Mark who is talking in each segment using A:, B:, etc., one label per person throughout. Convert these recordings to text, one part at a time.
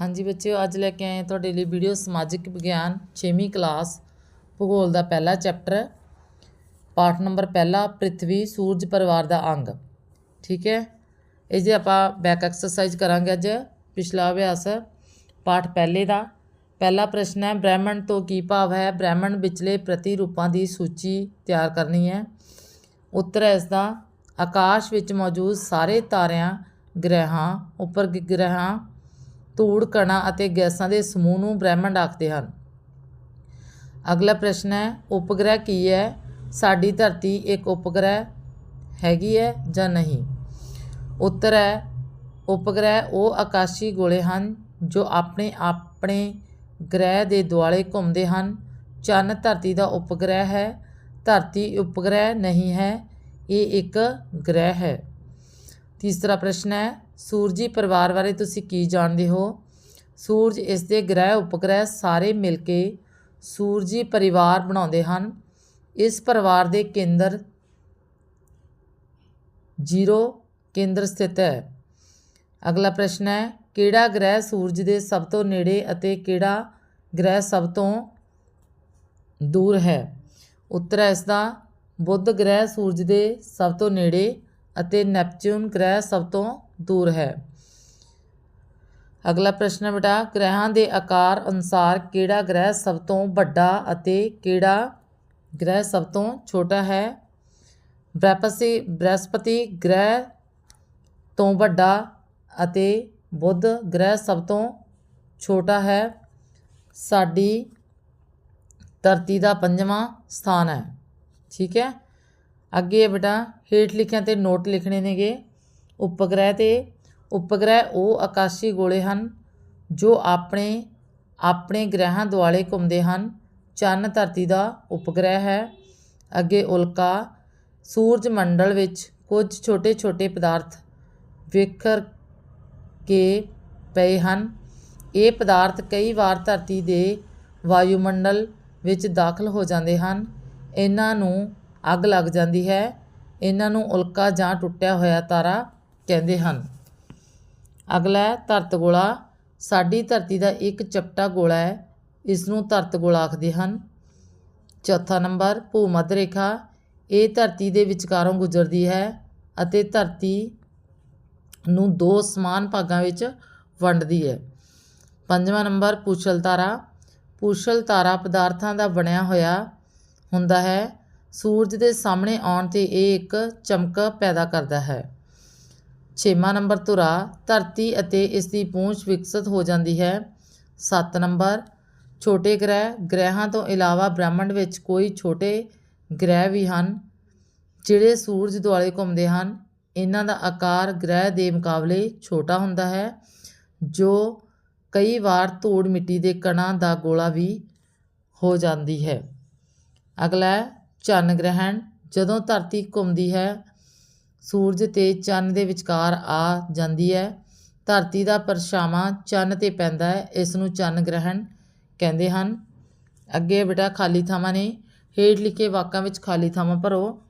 A: ਹਾਂਜੀ ਬੱਚਿਓ, ਅੱਜ ਲੈ ਕੇ ਆਏ ਤੁਹਾਡੇ ਲਈ ਵੀਡੀਓ ਸਮਾਜਿਕ ਵਿਗਿਆਨ 6ਵੀਂ ਕਲਾਸ ਭੂਗੋਲ ਦਾ ਪਹਿਲਾ ਚੈਪਟਰ ਪਾਠ ਨੰਬਰ ਪਹਿਲਾ, ਪ੍ਰਿਥਵੀ ਸੂਰਜ ਪਰਿਵਾਰ ਦਾ ਅੰਗ। ਠੀਕ ਹੈ? ਇਹ ਜੇ ਆਪਾਂ ਬੈਕ ਐਕਸਰਸਾਈਜ਼ ਕਰਾਂਗੇ ਅੱਜ, ਪਿਛਲਾ ਅਭਿਆਸ, ਪਾਠ ਪਹਿਲੇ ਦਾ। ਪਹਿਲਾ ਪ੍ਰਸ਼ਨ ਹੈ, ਬ੍ਰਹਿਮੰਡ ਤੋਂ ਕੀ ਭਾਵ ਹੈ? ਬ੍ਰਹਿਮੰਡ ਵਿਚਲੇ ਪ੍ਰਤੀਰੂਪਾਂ ਦੀ ਸੂਚੀ ਤਿਆਰ ਕਰਨੀ ਹੈ। ਉੱਤਰ ਹੈ ਇਸ ਦਾ ਆਕਾਸ਼ ਵਿੱਚ ਮੌਜੂਦ ਸਾਰੇ ਤਾਰਿਆਂ, ਗ੍ਰਹਿਾਂ, ਉੱਪਰ ਗ੍ਰਹਿਾਂ ਧੂੜ, ਕਣਾਂ ਅਤੇ ਗੈਸਾਂ ਦੇ ਸਮੂਹ ਨੂੰ ਬ੍ਰਹਿਮੰਡ ਆਖਦੇ ਹਨ। ਅਗਲਾ ਪ੍ਰਸ਼ਨ ਹੈ, ਉਪਗ੍ਰਹਿ ਕੀ ਹੈ? ਸਾਡੀ ਧਰਤੀ ਇੱਕ ਉਪਗ੍ਰਹਿ ਹੈਗੀ ਹੈ ਜਾਂ ਨਹੀਂ? ਉੱਤਰ ਹੈ, ਉਪਗ੍ਰਹਿ ਉਹ ਆਕਾਸ਼ੀ ਗੋਲੇ ਹਨ ਜੋ ਆਪਣੇ ਆਪਣੇ ਗ੍ਰਹਿ ਦੇ ਦੁਆਲੇ ਘੁੰਮਦੇ ਹਨ। ਚੰਨ ਧਰਤੀ ਦਾ ਉਪਗ੍ਰਹਿ ਹੈ, ਧਰਤੀ ਉਪਗ੍ਰਹਿ ਨਹੀਂ ਹੈ, ਇਹ ਇੱਕ ਗ੍ਰਹਿ ਹੈ। ਤੀਸਰਾ ਪ੍ਰਸ਼ਨ ਹੈ, ਸੂਰਜੀ ਪਰਿਵਾਰ ਬਾਰੇ ਤੁਸੀਂ ਕੀ ਜਾਣਦੇ ਹੋ? ਸੂਰਜ ਇਸ ਦੇ ਗ੍ਰਹਿ ਉਪਗ੍ਰਹਿ ਸਾਰੇ ਮਿਲ ਕੇ ਸੂਰਜੀ ਪਰਿਵਾਰ ਬਣਾਉਂਦੇ ਹਨ। ਇਸ ਪਰਿਵਾਰ ਦੇ ਕੇਂਦਰ ਜ਼ੀਰੋ ਕੇਂਦਰ ਸਥਿਤ ਹੈ। ਅਗਲਾ ਪ੍ਰਸ਼ਨ ਹੈ, ਕਿਹੜਾ ਗ੍ਰਹਿ ਸੂਰਜ ਦੇ ਸਭ ਤੋਂ ਨੇੜੇ ਅਤੇ ਕਿਹੜਾ ਗ੍ਰਹਿ ਸਭ ਤੋਂ ਦੂਰ ਹੈ? ਉੱਤਰ ਹੈ ਇਸ ਦਾ ਬੁੱਧ ਗ੍ਰਹਿ ਸੂਰਜ ਦੇ ਸਭ ਤੋਂ ਨੇੜੇ ਅਤੇ ਨੈਪਚੂਨ ਗ੍ਰਹਿ ਸਭ ਤੋਂ ਦੂਰ ਹੈ। ਅਗਲਾ ਪ੍ਰਸ਼ਨ ਹੈ ਬੇਟਾ, ਗ੍ਰਹਿਾਂ ਦੇ ਆਕਾਰ ਅਨੁਸਾਰ ਕਿਹੜਾ ਗ੍ਰਹਿ ਸਭ ਤੋਂ ਵੱਡਾ ਅਤੇ ਕਿਹੜਾ ਗ੍ਰਹਿ ਸਭ ਤੋਂ ਛੋਟਾ ਹੈ? ਬ੍ਰਹਸਪਤੀ ਬ੍ਰਹਿਸਪਤੀ ਗ੍ਰਹਿ ਤੋਂ ਵੱਡਾ ਅਤੇ ਬੁੱਧ ਗ੍ਰਹਿ ਸਭ ਤੋਂ ਛੋਟਾ ਹੈ। ਸਾਡੀ ਧਰਤੀ ਦਾ ਪੰਜਵਾਂ ਸਥਾਨ ਹੈ। ਠੀਕ ਹੈ? ਅੱਗੇ ਹੈ ਬੇਟਾ, ਹੇਠ ਲਿਖਿਆ ਤੇ ਨੋਟ ਲਿਖਣੇ ਨੇਗੇ। ਉਪਗ੍ਰਹਿ ਤੇ, ਉਪਗ੍ਰਹਿ ਉਹ ਆਕਾਸ਼ੀ ਗੋਲੇ ਹਨ, ਜੋ ਆਪਣੇ ਆਪਣੇ ਗ੍ਰਹਿਾਂ ਦੁਆਲੇ ਘੁੰਮਦੇ ਹਨ। ਚੰਨ ਧਰਤੀ ਦਾ ਉਪਗ੍ਰਹਿ ਹੈ। ਅੱਗੇ ਉਲਕਾ ਸੂਰਜ ਮੰਡਲ ਵਿੱਚ ਕੁਝ ਛੋਟੇ-ਛੋਟੇ ਪਦਾਰਥ ਵਿਖਰ ਕੇ ਪਏ ਹਨ। ਇਹ ਪਦਾਰਥ ਕਈ ਵਾਰ ਧਰਤੀ ਦੇ ਵਾਯੂਮੰਡਲ ਵਿੱਚ ਦਾਖਲ ਹੋ ਜਾਂਦੇ ਹਨ। ਇਹਨਾਂ ਨੂੰ ਅੱਗ ਲੱਗ ਜਾਂਦੀ ਹੈ। ਇਹਨਾਂ ਨੂੰ ਉਲਕਾ ਜਾਂ ਟੁੱਟਿਆ ਹੋਇਆ ਤਾਰਾ ਕਹਿੰਦੇ ਹਨ। ਅਗਲਾ ਧਰਤ ਗੋਲਾ। ਸਾਡੀ ਧਰਤੀ ਦਾ ਇੱਕ ਚਪਟਾ ਗੋਲਾ ਹੈ। ਇਸ ਨੂੰ ਧਰਤ ਗੋਲਾ ਆਖਦੇ ਹਨ। ਚੌਥਾ ਨੰਬਰ, ਭੂਮੱਧ ਰੇਖਾ। ਇਹ ਧਰਤੀ ਦੇ ਵਿਚਕਾਰੋਂ ਗੁਜ਼ਰਦੀ ਹੈ ਅਤੇ ਧਰਤੀ ਨੂੰ ਦੋ ਸਮਾਨ ਭਾਗਾਂ ਵਿੱਚ ਵੰਡਦੀ ਹੈ। ਪੰਜਵਾਂ ਨੰਬਰ ਪੁਸ਼ਲ ਤਾਰਾ। ਪੁਸ਼ਲ ਤਾਰਾ ਪਦਾਰਥਾਂ ਦਾ ਬਣਿਆ ਹੋਇਆ ਹੁੰਦਾ ਹੈ। ਸੂਰਜ ਦੇ ਸਾਹਮਣੇ ਆਉਣ ਤੇ ਇਹ ਇੱਕ ਚਮਕ ਪੈਦਾ ਕਰਦਾ ਹੈ। ਛੇਵਾਂ ਨੰਬਰ ਧੁਰਾ, ਧਰਤੀ ਅਤੇ ਇਸ ਦੀ ਪੂੰਛ ਵਿਕਸਿਤ ਹੋ ਜਾਂਦੀ ਹੈ। ਸੱਤ ਨੰਬਰ, ਛੋਟੇ ਗ੍ਰਹਿ, ਗ੍ਰਹਿਾਂ ਤੋਂ ਇਲਾਵਾ ਬ੍ਰਹਿਮੰਡ ਵਿੱਚ ਕੋਈ ਛੋਟੇ ਗ੍ਰਹਿ ਵੀ ਹਨ, ਜਿਹੜੇ ਸੂਰਜ ਦੁਆਲੇ ਘੁੰਮਦੇ ਹਨ। ਇਹਨਾਂ ਦਾ ਆਕਾਰ ਗ੍ਰਹਿ ਦੇ ਮੁਕਾਬਲੇ ਛੋਟਾ ਹੁੰਦਾ ਹੈ, ਜੋ ਕਈ ਵਾਰ ਧੂੜ ਮਿੱਟੀ ਦੇ ਕਣਾਂ ਦਾ ਗੋਲਾ ਵੀ ਹੋ ਜਾਂਦੀ ਹੈ। ਅਗਲਾ ਚੰਨ ਗ੍ਰਹਿਣ, ਜਦੋਂ ਧਰਤੀ ਘੁੰਮਦੀ ਹੈ, ਸੂਰਜ ਤੇ ਚੰਨ ਦੇ ਵਿਚਕਾਰ ਆ ਜਾਂਦੀ ਹੈ, ਧਰਤੀ ਦਾ ਪਰਛਾਵਾਂ ਚੰਨ ਤੇ ਪੈਂਦਾ ਹੈ, ਇਸ ਨੂੰ ਚੰਨ ਗ੍ਰਹਿਣ ਕਹਿੰਦੇ ਹਨ। ਅੱਗੇ ਬੇਟਾ ਖਾਲੀ ਥਾਵਾਂ ਨੇ, ਹੇਠ ਲਿਖੇ ਵਾਕਾਂ ਵਿੱਚ ਖਾਲੀ ਥਾਵਾਂ ਭਰੋ।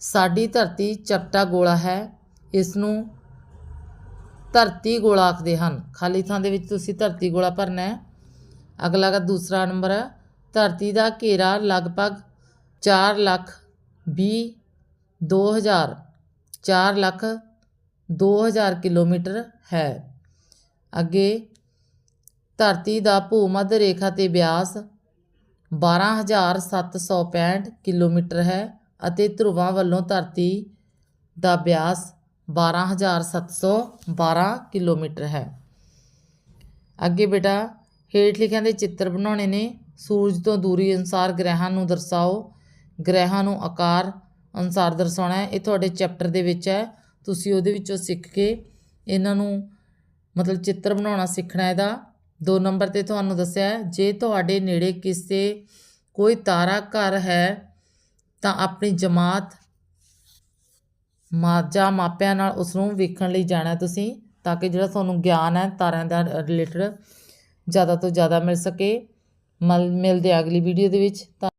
A: ਸਾਡੀ ਧਰਤੀ ਚਪਟਾ ਗੋਲਾ ਹੈ, ਇਸ ਨੂੰ ਧਰਤੀ ਗੋਲਾ ਆਖਦੇ ਹਨ। ਖਾਲੀ ਥਾਂ ਦੇ ਵਿੱਚ ਤੁਸੀਂ ਧਰਤੀ ਗੋਲਾ ਭਰਨਾ ਹੈ। ਅਗਲਾ ਦਾ ਦੂਸਰਾ ਨੰਬਰ ਹੈ ਧਰਤੀ ਦਾ ਘੇਰਾ ਲਗਭਗ ਚਾਰ ਲੱਖ ਵੀਹ, ਦੋ ਹਜ਼ਾਰ, ਚਾਰ ਲੱਖ ਦੋ ਹਜ਼ਾਰ ਕਿਲੋਮੀਟਰ ਹੈ। ਅੱਗੇ ਧਰਤੀ ਦਾ ਭੂਮੱਧ ਰੇਖਾ ਤੇ ਵਿਆਸ 12765 ਕਿਲੋਮੀਟਰ ਹੈ ਅਤੇ ਧਰੂਵਾਂ ਵੱਲੋਂ ਧਰਤੀ ਦਾ ਵਿਆਸ 12712 ਕਿਲੋਮੀਟਰ ਹੈ। ਅੱਗੇ ਬੇਟਾ, ਹੇਠ ਲਿਖਿਆਂ ਦੇ ਚਿੱਤਰ ਬਣਾਉਣੇ ਨੇ। ਸੂਰਜ ਤੋਂ ਦੂਰੀ ਅਨੁਸਾਰ ਗ੍ਰਹਿਾਂ ਨੂੰ ਦਰਸਾਓ। ਗ੍ਰਹਿਾਂ ਨੂੰ ਆਕਾਰ ਅਨੁਸਾਰ ਦਰਸਾਉਣਾ ਹੈ। ਇਹ ਤੁਹਾਡੇ ਚੈਪਟਰ ਦੇ ਵਿੱਚ ਹੈ। ਤੁਸੀਂ ਉਹਦੇ ਵਿੱਚੋਂ ਸਿੱਖ ਕੇ ਇਹਨਾਂ ਨੂੰ ਮਤਲਬ ਚਿੱਤਰ ਬਣਾਉਣਾ ਸਿੱਖਣਾ ਇਹਦਾ। ਦੋ ਨੰਬਰ ਤੇ ਤੁਹਾਨੂੰ ਦੱਸਿਆ ਜੇ ਤੁਹਾਡੇ ਨੇੜੇ ਕਿਸੇ ਕੋਈ ਤਾਰਾ ਘਰ ਹੈ, ਤਾਂ ਆਪਣੀ ਜਮਾਤ ਮਾਜਾ ਮਾਪਿਆਂ ਨਾਲ ਉਸ ਨੂੰ ਵੇਖਣ ਲਈ ਜਾਣਾ ਤੁਸੀਂ, ਤਾਂ ਕਿ ਜਿਹੜਾ ਤੁਹਾਨੂੰ ਗਿਆਨ ਹੈ ਤਾਰਿਆਂ ਦਾ ਰਿਲੇਟਡ ਜ਼ਿਆਦਾ ਤੋਂ ਜ਼ਿਆਦਾ ਮਿਲ ਸਕੇ। ਮਲ ਮਿਲਦੇ ਆ ਅਗਲੀ ਵੀਡੀਓ ਦੇ ਵਿੱਚ। ਤਾਂ